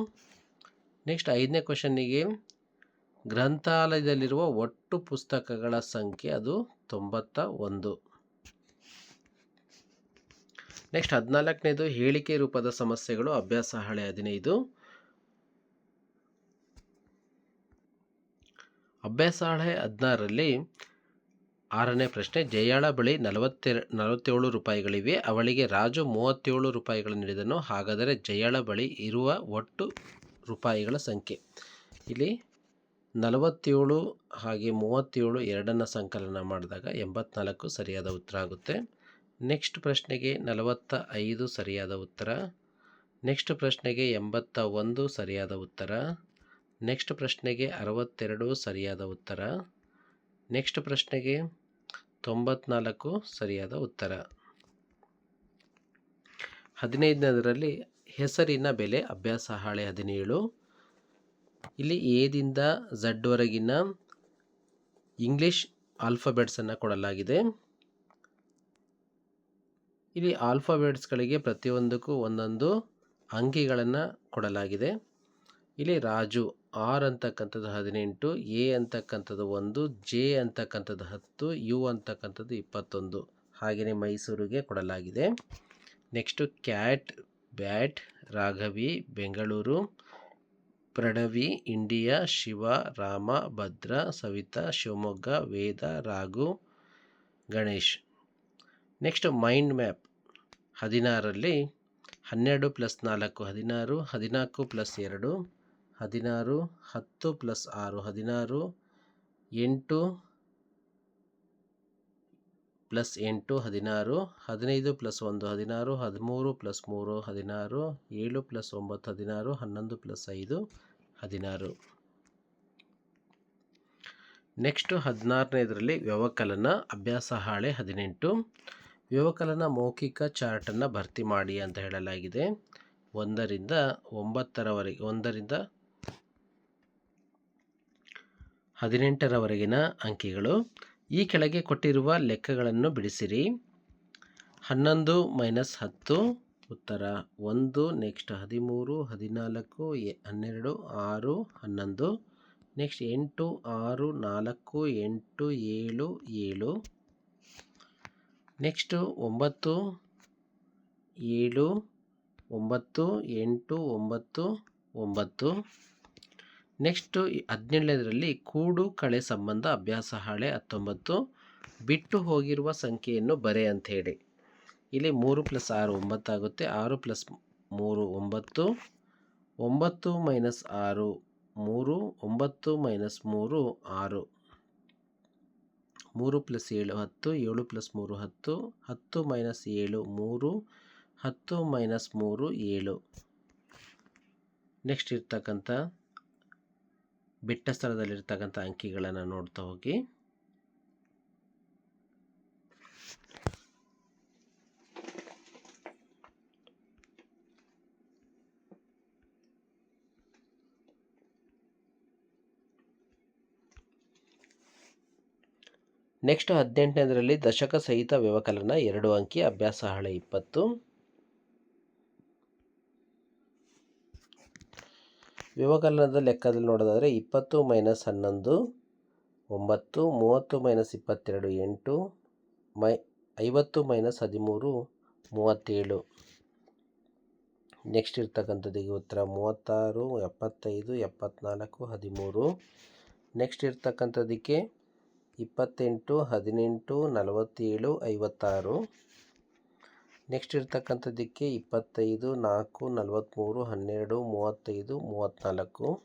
ನೆಕ್ಸ್ಟ್ ಐದನೇ ಕ್ವಶನ್ನಿಗೆ ಗ್ರಂಥಾಲಯದಲ್ಲಿರುವ ಒಟ್ಟು ಪುಸ್ತಕಗಳ ಸಂಖ್ಯೆ ಅದು ತೊಂಬತ್ತ ಒಂದು. ನೆಕ್ಸ್ಟ್ ಹದಿನಾಲ್ಕನೇದು ಹೇಳಿಕೆ ರೂಪದ ಸಮಸ್ಯೆಗಳು, ಅಭ್ಯಾಸ ಹಳೆ ಹದಿನೈದು. ಅಭ್ಯಾಸ ಹಳೆ ಹದಿನಾರರಲ್ಲಿ ಆರನೇ ಪ್ರಶ್ನೆ, ಜಯಾಳ ಬಳಿ ನಲವತ್ತೆ, ನಲವತ್ತೇಳು ರೂಪಾಯಿಗಳಿವೆ, ಅವಳಿಗೆ ರಾಜು ಮೂವತ್ತೇಳು ರೂಪಾಯಿಗಳು ನೀಡಿದನು, ಹಾಗಾದರೆ ಜಯಾಳ ಬಳಿ ಇರುವ ಒಟ್ಟು ರೂಪಾಯಿಗಳ ಸಂಖ್ಯೆ. ಇಲ್ಲಿ ನಲವತ್ತೇಳು ಹಾಗೆ ಮೂವತ್ತೇಳು ಎರಡನ್ನು ಸಂಕಲನ ಮಾಡಿದಾಗ ಎಂಬತ್ನಾಲ್ಕು ಸರಿಯಾದ ಉತ್ತರ ಆಗುತ್ತೆ. ನೆಕ್ಸ್ಟ್ ಪ್ರಶ್ನೆಗೆ ನಲವತ್ತ ಐದು ಸರಿಯಾದ ಉತ್ತರ. ನೆಕ್ಸ್ಟ್ ಪ್ರಶ್ನೆಗೆ ಎಂಬತ್ತ ಒಂದು ಸರಿಯಾದ ಉತ್ತರ. ನೆಕ್ಸ್ಟ್ ಪ್ರಶ್ನೆಗೆ ಅರವತ್ತೆರಡು ಸರಿಯಾದ ಉತ್ತರ. ನೆಕ್ಸ್ಟ್ ಪ್ರಶ್ನೆಗೆ ತೊಂಬತ್ನಾಲ್ಕು ಸರಿಯಾದ ಉತ್ತರ. ಹದಿನೈದನೇದರಲ್ಲಿ ಹೆಸರಿನ ಬೆಲೆ ಅಭ್ಯಾಸ ಹಾಳೆ ಹದಿನೇಳು. ಇಲ್ಲಿ ಎದಿಂದ ಝಡ್ವರೆಗಿನ ಇಂಗ್ಲಿಷ್ ಆಲ್ಫಾಬೆಟ್ಸನ್ನು ಕೊಡಲಾಗಿದೆ. ಇಲ್ಲಿ ಆಲ್ಫಾಬೆಟ್ಸ್ಗಳಿಗೆ ಪ್ರತಿಯೊಂದಕ್ಕೂ ಒಂದೊಂದು ಅಂಕಿಗಳನ್ನು ಕೊಡಲಾಗಿದೆ. ಇಲ್ಲಿ ರಾಜು ಆರ್ ಅಂತಕ್ಕಂಥದ್ದು ಹದಿನೆಂಟು, ಎ ಅಂತಕ್ಕಂಥದ್ದು ಒಂದು, ಜೆ ಅಂತಕ್ಕಂಥದ್ದು ಹತ್ತು, ಯು ಅಂತಕ್ಕಂಥದ್ದು ಇಪ್ಪತ್ತೊಂದು. ಹಾಗೆಯೇ ಮೈಸೂರಿಗೆ ಕೊಡಲಾಗಿದೆ. Next cat bat Raghavi Bengaluru. Pranavi, India, Shiva, Rama, Bhadra, Savita, Shivamogga, Veda, Raghu, Ganesh. Next mind map. ಹದಿನಾರಲ್ಲಿ ಹನ್ನೆರಡು ಪ್ಲಸ್ ನಾಲ್ಕು ಹದಿನಾರು, ಹದಿನಾಲ್ಕು ಪ್ಲಸ್ ಎರಡು, ಹದಿನಾರು, ಹತ್ತು ಪ್ಲಸ್ ಆರು, ಹದಿನಾರು, ಎಂಟು ಪ್ಲಸ್ ಎಂಟು, ಹದಿನಾರು, ಹದಿನೈದು ಪ್ಲಸ್ ಒಂದು, ಹದಿನಾರು, ಹದಿಮೂರು ಪ್ಲಸ್ ಮೂರು, ಹದಿನಾರು, ಏಳು ಪ್ಲಸ್ ಒಂಬತ್ತು, ಹದಿನಾರು, ಹನ್ನೊಂದು ಪ್ಲಸ್ ಐದು, ಹದಿನಾರು. ನೆಕ್ಸ್ಟು ಹದಿನಾರನೇದರಲ್ಲಿ ವ್ಯವಕಲನ ಅಭ್ಯಾಸ ಹಾಳೆ ಹದಿನೆಂಟು. ವ್ಯವಕಲನ ಮೌಖಿಕ ಚಾರ್ಟನ್ನು ಭರ್ತಿ ಮಾಡಿ ಅಂತ ಹೇಳಲಾಗಿದೆ. ಒಂದರಿಂದ ಒಂಬತ್ತರವರೆಗೆ ಒಂದರಿಂದ ಹದಿನೆಂಟರವರೆಗಿನ ಅಂಕಿಗಳು. ಈ ಕೆಳಗೆ ಕೊಟ್ಟಿರುವ ಲೆಕ್ಕಗಳನ್ನು ಬಿಡಿಸಿರಿ. ಹನ್ನೊಂದು ಮೈನಸ್ ಹತ್ತು, ಉತ್ತರ ಒಂದು, ನೆಕ್ಸ್ಟ್ ಹದಿಮೂರು, ಹದಿನಾಲ್ಕು ಹನ್ನೆರಡು, ಆರು, ಹನ್ನೊಂದು, ನೆಕ್ಸ್ಟ್ ಎಂಟು, ಆರು, ನಾಲ್ಕು, ಎಂಟು, ಏಳು ಏಳು, ನೆಕ್ಸ್ಟು ಒಂಬತ್ತು, ಏಳು, ಒಂಬತ್ತು, ಎಂಟು, ಒಂಬತ್ತು ಒಂಬತ್ತು ನೆಕ್ಸ್ಟು ಹದಿನೇಳನೇದರಲ್ಲಿ ಕೂಡು ಕಳೆ ಸಂಬಂಧ ಅಭ್ಯಾಸ ಹಾಳೆ ಹತ್ತೊಂಬತ್ತು, ಬಿಟ್ಟು ಹೋಗಿರುವ ಸಂಖ್ಯೆಯನ್ನು ಬರೆ ಅಂತ ಹೇಳಿ. ಇಲ್ಲಿ ಮೂರು ಪ್ಲಸ್ ಆರು ಒಂಬತ್ತಾಗುತ್ತೆ ಆರು ಪ್ಲಸ್ ಮೂರು ಒಂಬತ್ತು ಒಂಬತ್ತು ಮೈನಸ್ ಆರು ಮೂರು, ಒಂಬತ್ತು ಮೈನಸ್ ಮೂರು ಆರು. ಮೂರು ಪ್ಲಸ್ ಏಳು ಹತ್ತು, ಏಳು ಪ್ಲಸ್ ಮೂರು ಹತ್ತು ಹತ್ತು ಮೈನಸ್ ಏಳು ಮೂರು, ಹತ್ತು ಮೈನಸ್ ಮೂರು ಏಳು. ನೆಕ್ಸ್ಟ್ ಇರ್ತಕ್ಕಂಥ ಬಿಟ್ಟ ಸ್ಥಳದಲ್ಲಿರ್ತಕ್ಕಂಥ ಅಂಕಿಗಳನ್ನು ನೋಡ್ತಾ ಹೋಗಿ. ನೆಕ್ಸ್ಟ್ ಹದಿನೆಂಟನೇದರಲ್ಲಿ ದಶಕ ಸಹಿತ ವ್ಯವಕಲನ ಎರಡು ಅಂಕಿ, ಅಭ್ಯಾಸ ಹಳೆ ಇಪ್ಪತ್ತು. ವ್ಯವಕಲನದ ಲೆಕ್ಕದಲ್ಲಿ ನೋಡೋದಾದರೆ ಇಪ್ಪತ್ತು ಮೈನಸ್ ಹನ್ನೊಂದು, ಒಂಬತ್ತು, ಮೂವತ್ತು ಮೈನಸ್ ಇಪ್ಪತ್ತೆರಡು, ಎಂಟು, ಮೈ, ಐವತ್ತು ಮೈನಸ್ ಹದಿಮೂರು, ಮೂವತ್ತೇಳು. ನೆಕ್ಸ್ಟ್ ಇರ್ತಕ್ಕಂಥದ್ದಿಗೆ ಉತ್ತರ, ಮೂವತ್ತಾರು, ಎಪ್ಪತ್ತೈದು, ಎಪ್ಪತ್ನಾಲ್ಕು, ಹದಿಮೂರು. ನೆಕ್ಸ್ಟ್ ಇರ್ತಕ್ಕಂಥದ್ದಕ್ಕೆ ಇಪ್ಪತ್ತೆಂಟು, ಹದಿನೆಂಟು, ನಲವತ್ತೇಳು, ಐವತ್ತಾರು. ನೆಕ್ಸ್ಟ್ ಇರ್ತಕ್ಕಂಥದ್ದಕ್ಕೆ ಇಪ್ಪತ್ತೈದು, ನಾಲ್ಕು ನಲವತ್ತ್ಮೂರು ಹನ್ನೆರಡು, ಮೂವತ್ತೈದು ಮೂವತ್ತ್ನಾಲ್ಕು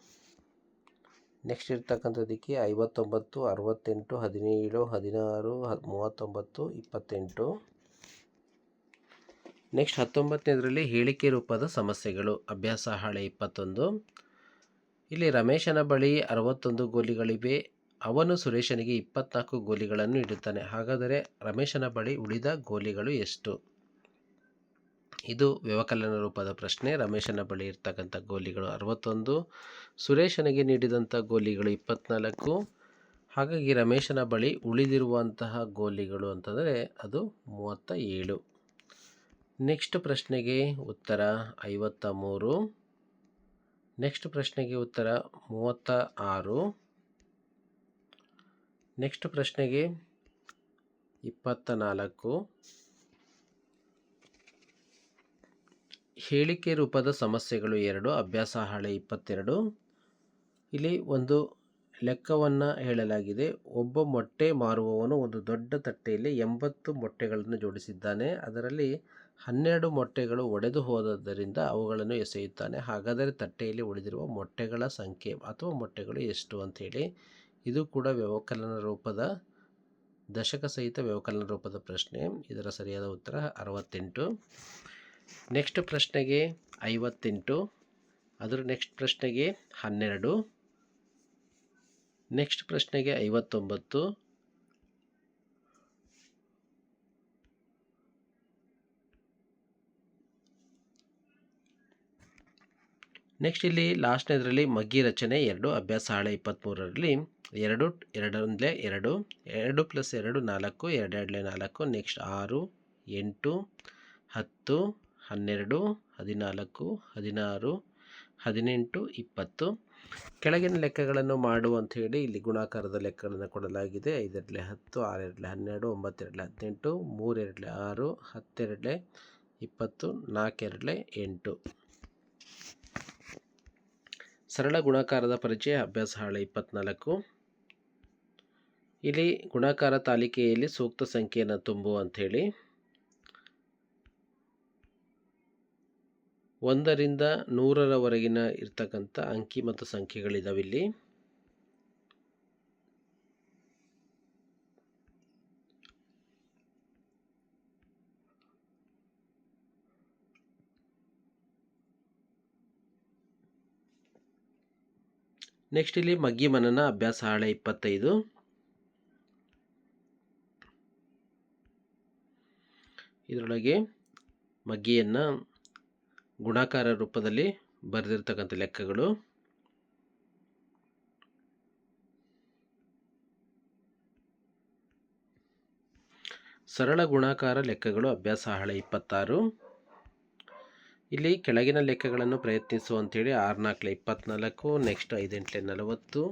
ನೆಕ್ಸ್ಟ್ ಇರ್ತಕ್ಕಂಥದ್ದಕ್ಕೆ ಐವತ್ತೊಂಬತ್ತು, ಅರವತ್ತೆಂಟು, ಹದಿನೇಳು, ಹದಿನಾರು ಮೂವತ್ತೊಂಬತ್ತು, ಇಪ್ಪತ್ತೆಂಟು. ನೆಕ್ಸ್ಟ್ ಹತ್ತೊಂಬತ್ತನೇದರಲ್ಲಿ ಹೇಳಿಕೆ ರೂಪದ ಸಮಸ್ಯೆಗಳು. ಅಭ್ಯಾಸ ಹಾಳೆ ಇಪ್ಪತ್ತೊಂದು. ಇಲ್ಲಿ ರಮೇಶನ ಬಳಿ ಅರವತ್ತೊಂದು ಗೋಲಿಗಳಿವೆ. ಅವನು ಸುರೇಶನಿಗೆ ಇಪ್ಪತ್ನಾಲ್ಕು ಗೋಲಿಗಳನ್ನು ಇಡುತ್ತಾನೆ ಹಾಗಾದರೆ ರಮೇಶನ ಬಳಿ ಉಳಿದ ಗೋಲಿಗಳು ಎಷ್ಟು? ಇದು ವ್ಯವಕಲನ ರೂಪದ ಪ್ರಶ್ನೆ. ರಮೇಶನ ಬಳಿ ಇರ್ತಕ್ಕಂಥ ಗೋಲಿಗಳು ಅರವತ್ತೊಂದು, ಸುರೇಶನಿಗೆ ನೀಡಿದಂಥ ಗೋಲಿಗಳು ಇಪ್ಪತ್ನಾಲ್ಕು. ಹಾಗಾಗಿ ರಮೇಶನ ಬಳಿ ಉಳಿದಿರುವಂತಹ ಗೋಲಿಗಳು ಅಂತಂದರೆ ಅದು ಮೂವತ್ತ ಏಳು ನೆಕ್ಸ್ಟ್ ಪ್ರಶ್ನೆಗೆ ಉತ್ತರ ಐವತ್ತ ಮೂರು ನೆಕ್ಸ್ಟ್ ಪ್ರಶ್ನೆಗೆ ಉತ್ತರ ಮೂವತ್ತ ಆರು ನೆಕ್ಸ್ಟ್ ಪ್ರಶ್ನೆಗೆ ಇಪ್ಪತ್ತ ನಾಲ್ಕು ಹೇಳಿಕೆ ರೂಪದ ಸಮಸ್ಯೆಗಳು ಎರಡು, ಅಭ್ಯಾಸ ಹಾಳೆ ಇಪ್ಪತ್ತೆರಡು. ಇಲ್ಲಿ ಒಂದು ಲೆಕ್ಕವನ್ನು ಹೇಳಲಾಗಿದೆ. ಒಬ್ಬ ಮೊಟ್ಟೆ ಮಾರುವವನು ಒಂದು ದೊಡ್ಡ ತಟ್ಟೆಯಲ್ಲಿ ಎಂಬತ್ತು ಮೊಟ್ಟೆಗಳನ್ನು ಜೋಡಿಸಿದ್ದಾನೆ. ಅದರಲ್ಲಿ ಹನ್ನೆರಡು ಮೊಟ್ಟೆಗಳು ಒಡೆದು ಹೋದದ್ದರಿಂದ ಅವುಗಳನ್ನು ಎಸೆಯುತ್ತಾನೆ. ಹಾಗಾದರೆ ತಟ್ಟೆಯಲ್ಲಿ ಉಳಿದಿರುವ ಮೊಟ್ಟೆಗಳ ಸಂಖ್ಯೆ ಅಥವಾ ಮೊಟ್ಟೆಗಳು ಎಷ್ಟು ಅಂಥೇಳಿ ಇದು ಕೂಡ ವ್ಯವಕಲನ ರೂಪದ ದಶಕ ಸಹಿತ ವ್ಯವಕಲನ ರೂಪದ ಪ್ರಶ್ನೆ. ಇದರ ಸರಿಯಾದ ಉತ್ತರ ಅರವತ್ತೆಂಟು. ನೆಕ್ಸ್ಟ್ ಪ್ರಶ್ನೆಗೆ ಐವತ್ತೆಂಟು. ಅದರ ನೆಕ್ಸ್ಟ್ ಪ್ರಶ್ನೆಗೆ ಹನ್ನೆರಡು. ನೆಕ್ಸ್ಟ್ ಪ್ರಶ್ನೆಗೆ ಐವತ್ತೊಂಬತ್ತು. ನೆಕ್ಸ್ಟ್ ಇಲ್ಲಿ ಲಾಸ್ಟ್ನೇದರಲ್ಲಿ ಮಗ್ಗಿ ರಚನೆ ಎರಡು, ಅಭ್ಯಾಸ ಹಾಳೆ ಇಪ್ಪತ್ತ್ಮೂರರಲ್ಲಿ ಎರಡು, ಎರಡರಿಂದಲೇ ಎರಡು ಎರಡು ಪ್ಲಸ್ ಎರಡು ನಾಲ್ಕು, ಎರಡೆರಡಲೆ ನಾಲ್ಕು ನೆಕ್ಸ್ಟ್ ಆರು, ಎಂಟು, ಹತ್ತು ಹನ್ನೆರಡು, ಹದಿನಾಲ್ಕು, ಹದಿನಾರು, ಹದಿನೆಂಟು, ಇಪ್ಪತ್ತು. ಕೆಳಗಿನ ಲೆಕ್ಕಗಳನ್ನು ಮಾಡು ಅಂತ ಹೇಳಿ ಇಲ್ಲಿ ಗುಣಾಕಾರದ ಲೆಕ್ಕಗಳನ್ನು ಕೊಡಲಾಗಿದೆ. ಐದೆರಡಲೆ ಹತ್ತು ಆರೆರಡಲೆ ಹನ್ನೆರಡು ಒಂಬತ್ತೆರಡಲೆ ಹದಿನೆಂಟು ಮೂರೆರಡಲೆ ಆರು ಹತ್ತೆರಡಲೆ ಇಪ್ಪತ್ತು ನಾಲ್ಕೆರಡಲೆ ಎಂಟು. ಸರಳ ಗುಣಾಕಾರದ ಪರಿಚಯ, ಅಭ್ಯಾಸ ಹಾಳೆ ಇಪ್ಪತ್ನಾಲ್ಕು. ಇಲ್ಲಿ ಗುಣಾಕಾರ ತಾಲಿಕೆಯಲ್ಲಿ ಸೂಕ್ತ ಸಂಖ್ಯೆಯನ್ನು ತುಂಬು ಅಂಥೇಳಿ ಒಂದರಿಂದ ನೂರರವರೆಗಿನ ಇರ್ತಕ್ಕಂಥ ಅಂಕಿ ಮತ್ತು ಸಂಖ್ಯೆಗಳಿದಾವೆ ಇಲ್ಲಿ ನೆಕ್ಸ್ಟ್ ಇಲ್ಲಿ ಮಗ್ಗಿ ಮನನ ಅಭ್ಯಾಸ ಹಾಳೆ ಇಪ್ಪತ್ತೈದು. ಇದರೊಳಗೆ ಮಗ್ಗಿಯನ್ನು ಗುಣಾಕಾರ ರೂಪದಲ್ಲಿ ಬರೆದಿರ್ತಕ್ಕಂಥ ಲೆಕ್ಕಗಳು. ಸರಳ ಗುಣಾಕಾರ ಲೆಕ್ಕಗಳು ಅಭ್ಯಾಸ ಹಾಳೆ ಇಪ್ಪತ್ತಾರು. ಇಲ್ಲಿ ಕೆಳಗಿನ ಲೆಕ್ಕಗಳನ್ನು ಪ್ರಯತ್ನಿಸು ಅಂತೇಳಿ ಆರ್ನಾಲ್ಕಲೆ ಇಪ್ಪತ್ತ್ನಾಲ್ಕು ನೆಕ್ಸ್ಟ್ ಐದೆಂಟಲೆ ನಲವತ್ತು,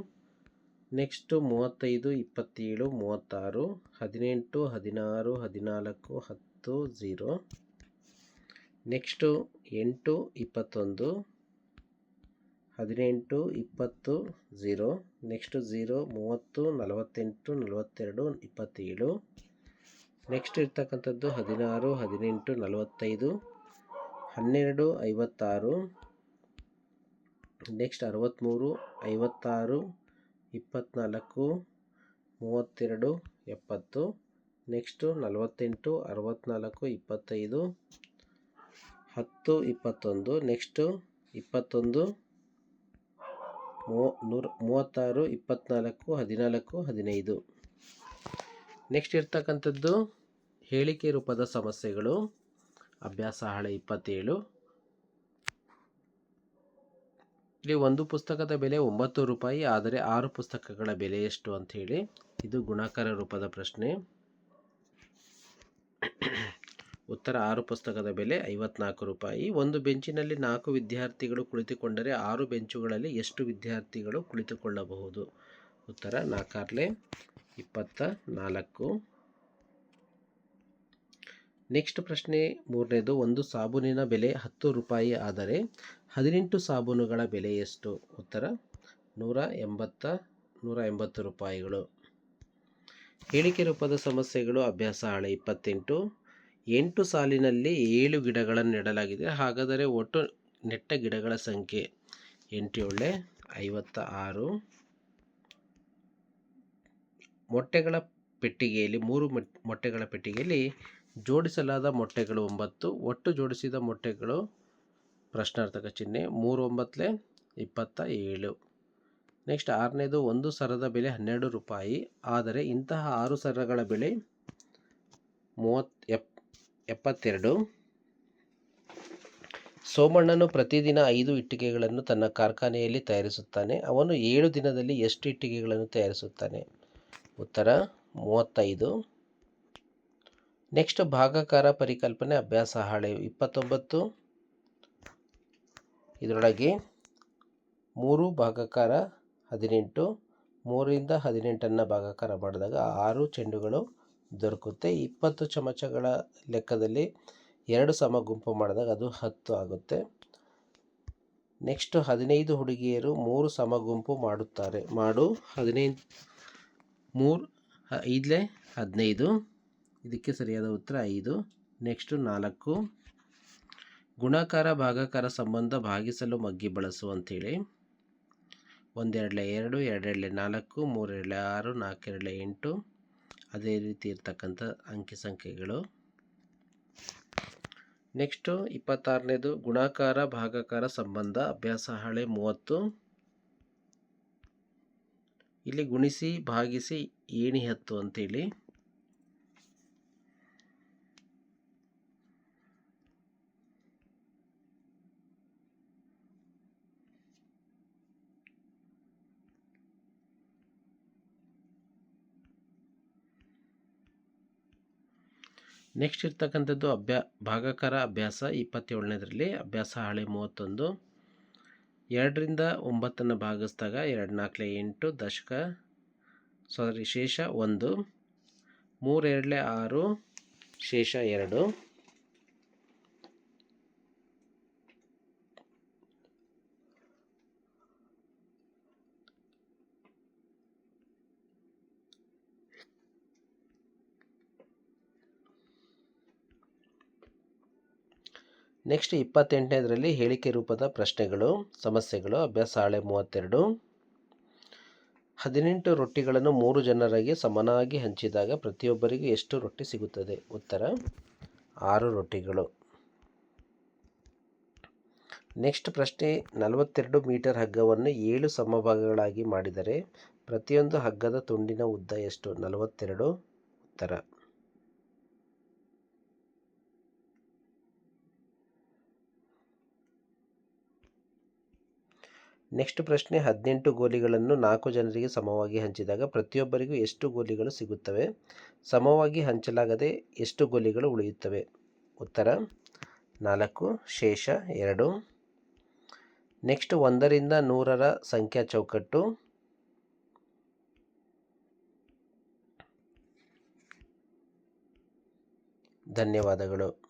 ನೆಕ್ಸ್ಟು ಮೂವತ್ತೈದು, ಇಪ್ಪತ್ತೇಳು, ಮೂವತ್ತಾರು, ಹದಿನೆಂಟು, ಹದಿನಾರು, ಹದಿನಾಲ್ಕು, ಹತ್ತು, ಝೀರೋ. ನೆಕ್ಸ್ಟು ಎಂಟು ಇಪ್ಪತ್ತೊಂದು, ಹದಿನೆಂಟು ಇಪ್ಪತ್ತು, ಝೀರೋ, ನೆಕ್ಸ್ಟು ಝೀರೋ ಮೂವತ್ತು, ನಲವತ್ತೆಂಟು, ನಲವತ್ತೆರಡು, ಇಪ್ಪತ್ತೇಳು, ನೆಕ್ಸ್ಟ್ ಇರ್ತಕ್ಕಂಥದ್ದು ಹದಿನಾರು, ಹದಿನೆಂಟು, ನಲವತ್ತೈದು, ಹನ್ನೆರಡು, ಐವತ್ತಾರು, ನೆಕ್ಸ್ಟ್ ಅರವತ್ತ್ಮೂರು, ಐವತ್ತಾರು ಇಪ್ಪತ್ತ್ನಾಲ್ಕು ಮೂವತ್ತೆರಡು, ಎಪ್ಪತ್ತು, ನೆಕ್ಸ್ಟು ನಲವತ್ತೆಂಟು, ಅರವತ್ತ್ನಾಲ್ಕು, ಇಪ್ಪತ್ತೈದು ಹತ್ತು, ಇಪ್ಪತ್ತೊಂದು, ನೆಕ್ಸ್ಟು ಇಪ್ಪತ್ತೊಂದು, ಮೂವ, ನೂರ, ಮೂವತ್ತಾರು ಇಪ್ಪತ್ತ್ನಾಲ್ಕು ಹದಿನಾಲ್ಕು, ಹದಿನೈದು. ನೆಕ್ಸ್ಟ್ ಇರ್ತಕ್ಕಂಥದ್ದು ಹೇಳಿಕೆ ರೂಪದ ಸಮಸ್ಯೆಗಳು. ಅಭ್ಯಾಸ ಹಾಳೆ ಇಪ್ಪತ್ತೇಳು. ಇಲ್ಲಿ ಒಂದು ಪುಸ್ತಕದ ಬೆಲೆ ಒಂಬತ್ತು ರೂಪಾಯಿ, ಆದರೆ ಆರು ಪುಸ್ತಕಗಳ ಬೆಲೆ ಎಷ್ಟು ಅಂತ ಹೇಳಿ ಇದು ಗುಣಾಕಾರ ರೂಪದ ಪ್ರಶ್ನೆ. ಉತ್ತರ ಆರು ಪುಸ್ತಕದ ಬೆಲೆ ಐವತ್ನಾಲ್ಕು ರೂಪಾಯಿ. ಒಂದು ಬೆಂಚಿನಲ್ಲಿ ನಾಲ್ಕು ವಿದ್ಯಾರ್ಥಿಗಳು ಕುಳಿತುಕೊಂಡರೆ ಆರು ಬೆಂಚುಗಳಲ್ಲಿ ಎಷ್ಟು ವಿದ್ಯಾರ್ಥಿಗಳು ಕುಳಿತುಕೊಳ್ಳಬಹುದು? ಉತ್ತರ ನಾಲ್ಕಾರ್ಲೆ ಇಪ್ಪತ್ತ ನಾಲ್ಕು ನೆಕ್ಸ್ಟ್ ಪ್ರಶ್ನೆ ಮೂರನೇದು, ಒಂದು ಸಾಬೂನಿನ ಬೆಲೆ ಹತ್ತು ರೂಪಾಯಿ ಆದರೆ ಹದಿನೆಂಟು ಸಾಬೂನುಗಳ ಬೆಲೆ ಎಷ್ಟು? ಉತ್ತರ ನೂರ ಎಂಬತ್ತ, ನೂರ ಎಂಬತ್ತು ರೂಪಾಯಿಗಳು. ಹೇಳಿಕೆ ರೂಪದ ಸಮಸ್ಯೆಗಳು, ಅಭ್ಯಾಸ ಹಾಳೆ ಇಪ್ಪತ್ತೆಂಟು. ಎಂಟು ಸಾಲಿನಲ್ಲಿ ಏಳು ಗಿಡಗಳನ್ನು ನೆಡಲಾಗಿದೆ. ಹಾಗಾದರೆ ಒಟ್ಟು ನೆಟ್ಟ ಗಿಡಗಳ ಸಂಖ್ಯೆ ಎಂಟು ಏಳೆ ಐವತ್ತ ಆರು ಮೊಟ್ಟೆಗಳ ಪೆಟ್ಟಿಗೆಯಲ್ಲಿ ಮೂರು ಮೊಟ್ಟೆಗಳ ಪೆಟ್ಟಿಗೆಯಲ್ಲಿ ಜೋಡಿಸಲಾದ ಮೊಟ್ಟೆಗಳು ಒಂಬತ್ತು, ಒಟ್ಟು ಜೋಡಿಸಿದ ಮೊಟ್ಟೆಗಳು ಪ್ರಶ್ನಾರ್ಥಕ ಚಿಹ್ನೆ ಮೂರು ಒಂಬತ್ತಲೆ ಇಪ್ಪತ್ತ ಏಳು. ನೆಕ್ಸ್ಟ್ ಆರನೇದು ಒಂದು ಸರದ ಬೆಲೆ ಹನ್ನೆರಡು ರೂಪಾಯಿ. ಆದರೆ ಇಂತಹ ಆರು ಸರಗಳ ಬೆಲೆ ಮೂವತ್ತು ಎಪ್ ಎಪ್ಪತ್ತೆರಡು. ಸೋಮಣ್ಣನು ಪ್ರತಿದಿನ ಐದು ಇಟ್ಟಿಗೆಗಳನ್ನು ತನ್ನ ಕಾರ್ಖಾನೆಯಲ್ಲಿ ತಯಾರಿಸುತ್ತಾನೆ. ಅವನು ಏಳು ದಿನದಲ್ಲಿ ಎಷ್ಟು ಇಟ್ಟಿಗೆಗಳನ್ನು ತಯಾರಿಸುತ್ತಾನೆ? ಉತ್ತರ, ಮೂವತ್ತೈದು. ನೆಕ್ಸ್ಟ್ ಭಾಗಕಾರ ಪರಿಕಲ್ಪನೆ ಅಭ್ಯಾಸ ಹಾಳೆ ಇಪ್ಪತ್ತೊಂಬತ್ತು. ಇದರೊಳಗೆ ಮೂರು ಭಾಗಕಾರ ಹದಿನೆಂಟು, ಮೂರರಿಂದ ಹದಿನೆಂಟನ್ನು ಭಾಗಕಾರ ಮಾಡಿದಾಗ ಆರು ಚೆಂಡುಗಳು ದೊರಕುತ್ತೆ. ಇಪ್ಪತ್ತು ಚಮಚಗಳ ಲೆಕ್ಕದಲ್ಲಿ ಎರಡು ಸಮ ಗುಂಪು ಮಾಡಿದಾಗ ಅದು ಹತ್ತು ಆಗುತ್ತೆ. ನೆಕ್ಸ್ಟ್ ಹದಿನೈದು ಹುಡುಗಿಯರು ಮೂರು ಸಮ ಗುಂಪು ಮಾಡುತ್ತಾರೆ. ಮಾಡು. ಹದಿನೈದು, ಮೂರು ಐದಲೇ ಹದಿನೈದು. ಇದಕ್ಕೆ ಸರಿಯಾದ ಉತ್ತರ ಐದು. ನೆಕ್ಸ್ಟು ನಾಲ್ಕು. ಗುಣಾಕಾರ, ಭಾಗಾಕಾರ ಸಂಬಂಧ ಭಾಗಿಸಲು ಮಗ್ಗಿ ಬಳಸು ಅಂಥೇಳಿ. ಒಂದೆರಡಲೆ ಎರಡು, ಎರಡೆರಡಲೆ ನಾಲ್ಕು, ಮೂರೆರಡಲೆ ಆರು, ನಾಲ್ಕೆರಡಲೆ ಎಂಟು. ಅದೇ ರೀತಿ ಇರ್ತಕ್ಕಂಥ ಅಂಕಿ ಸಂಖ್ಯೆಗಳು. ನೆಕ್ಸ್ಟು ಇಪ್ಪತ್ತಾರನೇದು ಗುಣಾಕಾರ ಭಾಗಾಕಾರ ಸಂಬಂಧ ಅಭ್ಯಾಸ ಹಳೆ ಮೂವತ್ತು. ಇಲ್ಲಿ ಗುಣಿಸಿ, ಭಾಗಿಸಿ, ಏಣಿ ಹತ್ತು ಅಂತೇಳಿ. ನೆಕ್ಸ್ಟ್ ಇರ್ತಕ್ಕಂಥದ್ದು ಅಭ್ಯಾ, ಭಾಗಕಾರ ಅಭ್ಯಾಸ ಇಪ್ಪತ್ತೇಳನೇದರಲ್ಲಿ, ಅಭ್ಯಾಸ ಹಾಳೆ ಮೂವತ್ತೊಂದು. ಎರಡರಿಂದ ಒಂಬತ್ತನ್ನು ಭಾಗಿಸಿದಾಗ ಎರಡು ನಾಲ್ಕಲೆ ಎಂಟು, ದಶಕ ಸಾರಿ ಶೇಷ ಒಂದು. ಮೂರೆರಡಲೆ ಆರು, ಶೇಷ ಎರಡು. ನೆಕ್ಸ್ಟ್ ಇಪ್ಪತ್ತೆಂಟನೇದರಲ್ಲಿ ಹೇಳಿಕೆ ರೂಪದ ಪ್ರಶ್ನೆಗಳು, ಸಮಸ್ಯೆಗಳು, ಅಭ್ಯಾಸ ಹಾಳೆ ಮೂವತ್ತೆರಡು. ಹದಿನೆಂಟು ರೊಟ್ಟಿಗಳನ್ನು ಮೂರು ಜನರಿಗೆ ಸಮನಾಗಿ ಹಂಚಿದಾಗ ಪ್ರತಿಯೊಬ್ಬರಿಗೆ ಎಷ್ಟು ರೊಟ್ಟಿ ಸಿಗುತ್ತದೆ? ಉತ್ತರ, ಆರು ರೊಟ್ಟಿಗಳು. ನೆಕ್ಸ್ಟ್ ಪ್ರಶ್ನೆ, ನಲವತ್ತೆರಡು ಮೀಟರ್ ಹಗ್ಗವನ್ನು ಏಳು ಸಮಭಾಗಗಳಾಗಿ ಮಾಡಿದರೆ ಪ್ರತಿಯೊಂದು ಹಗ್ಗದ ತುಂಡಿನ ಉದ್ದ ಎಷ್ಟು? ನಲವತ್ತೆರಡು. ಉತ್ತರ ನೆಕ್ಸ್ಟ್ ಪ್ರಶ್ನೆ ಹದಿನೆಂಟು ಗೋಲಿಗಳನ್ನು ನಾಲ್ಕು ಜನರಿಗೆ ಸಮವಾಗಿ ಹಂಚಿದಾಗ ಪ್ರತಿಯೊಬ್ಬರಿಗೂ ಎಷ್ಟು ಗೋಲಿಗಳು ಸಿಗುತ್ತವೆ? ಸಮವಾಗಿ ಹಂಚಲಾಗದೆ ಎಷ್ಟು ಗೋಲಿಗಳು ಉಳಿಯುತ್ತವೆ? ಉತ್ತರ, ನಾಲ್ಕು, ಶೇಷ, ಎರಡು. ನೆಕ್ಸ್ಟ್ ಒಂದರಿಂದ ನೂರರ ಸಂಖ್ಯಾ ಚೌಕಟ್ಟು. ಧನ್ಯವಾದಗಳು.